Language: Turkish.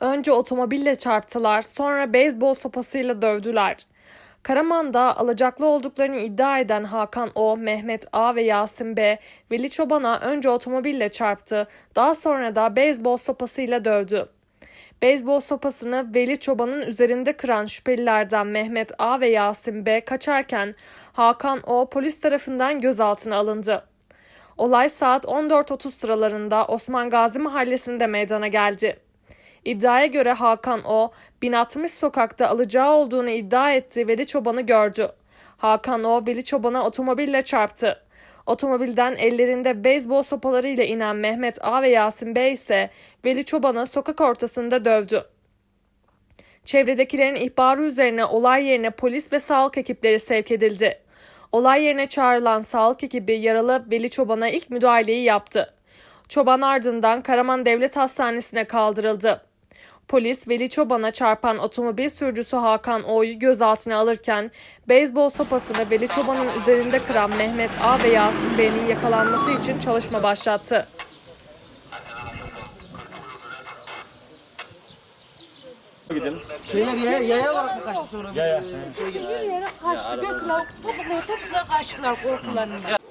Önce otomobille çarptılar, sonra beyzbol sopasıyla dövdüler. Karaman'da alacaklı olduklarını iddia eden Hakan O, Mehmet A ve Yasin B, Veli Çoban'a önce otomobille çarptı, daha sonra da beyzbol sopasıyla dövdü. Beyzbol sopasını Veli Çoban'ın üzerinde kıran şüphelilerden Mehmet A ve Yasin B kaçarken Hakan O polis tarafından gözaltına alındı. Olay saat 14.30 sıralarında Osman Gazi mahallesinde meydana geldi. İddiaya göre Hakan O, 1060 sokakta alacağı olduğunu iddia etti Veli Çoban'ı gördü. Hakan O, Veli Çoban'a otomobille çarptı. Otomobilden ellerinde beyzbol sopalarıyla inen Mehmet A ve Yasin B ise Veli Çoban'ı sokak ortasında dövdü. Çevredekilerin ihbarı üzerine olay yerine polis ve sağlık ekipleri sevk edildi. Olay yerine çağrılan sağlık ekibi yaralı Veli Çoban'a ilk müdahaleyi yaptı. Çoban ardından Karaman Devlet Hastanesi'ne kaldırıldı. Polis Veli Çoban'a çarpan otomobil sürücüsü Hakan O'yu gözaltına alırken beyzbol sopasını Veli Çoban'ın üzerinde kıran Mehmet A ve Yasin Bey'in yakalanması için çalışma başlattı. Gidelim. Şeyler yaya, yaya olarak mı kaçtı sonra? Yaya. Ee, Şey, Bir yere kaçtı götürdüler topukluya topukluya kaçtılar korkularından.